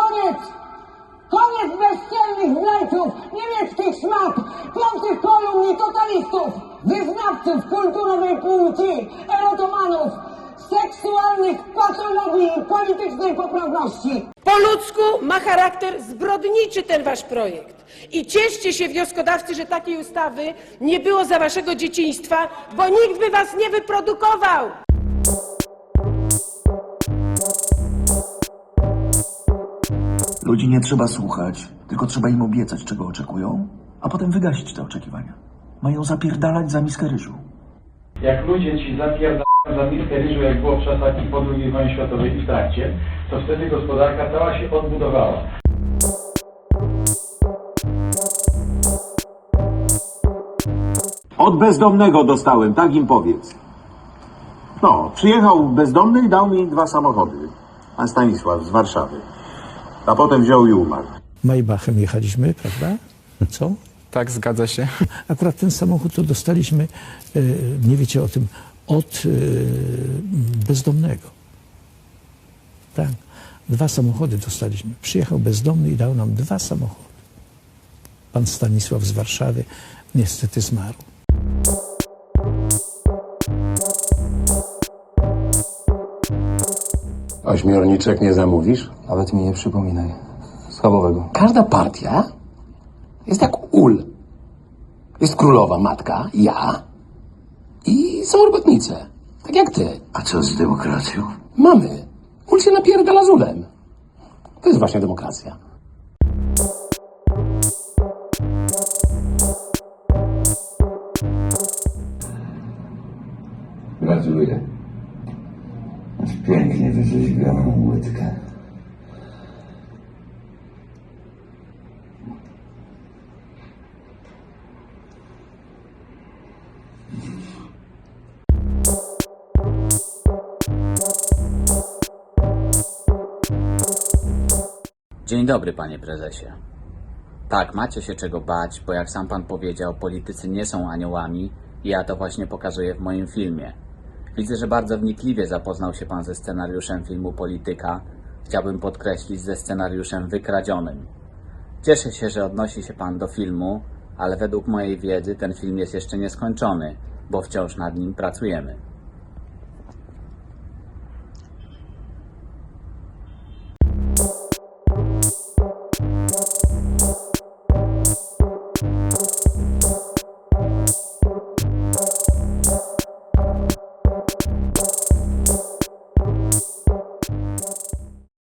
Koniec! Koniec bezcelnych znajców, niemieckich szmat, piątych kolumn i totalistów, wyznawców kulturowej płci, erotomanów, seksualnych patologii i politycznej poprawności. Po ludzku ma charakter zbrodniczy ten wasz projekt. I cieszcie się, wnioskodawcy, że takiej ustawy nie było za waszego dzieciństwa, bo nikt by was nie wyprodukował. Ludzi nie trzeba słuchać, tylko trzeba im obiecać, czego oczekują, a potem wygasić te oczekiwania. Mają zapierdalać za miskę ryżu. Jak ludzie ci zapierdają za miskę ryżu, jak było w czasach i po II wojnie światowej i w trakcie, to wtedy gospodarka cała się odbudowała. Od bezdomnego dostałem, tak im powiedz. No, przyjechał bezdomny i dał mi dwa samochody. Pan Stanisław z Warszawy. A potem wziął i umarł. Maybachem jechaliśmy, prawda? Co? Tak, zgadza się. Akurat ten samochód to dostaliśmy, e, nie wiecie o tym, od e, bezdomnego. Tak. Dwa samochody dostaliśmy. Przyjechał bezdomny i dał nam dwa samochody. Pan Stanisław z Warszawy niestety zmarł. Ośmiorniczek nie zamówisz? Nawet mi nie przypominaj. Schabowego. Każda partia jest jak ul. Jest królowa matka, ja i są robotnice. Tak jak ty. A co z demokracją? Mamy. Ul się napierdala z ulem. To jest właśnie demokracja. Gratuluję. Pięknie wyrzeźbioną łydkę. Dzień dobry, panie prezesie. Tak, macie się czego bać, bo jak sam pan powiedział, politycy nie są aniołami i ja to właśnie pokazuję w moim filmie. Widzę, że bardzo wnikliwie zapoznał się pan ze scenariuszem filmu Polityka. Chciałbym podkreślić ze scenariuszem wykradzionym. Cieszę się, że odnosi się pan do filmu, ale według mojej wiedzy ten film jest jeszcze nieskończony, bo wciąż nad nim pracujemy.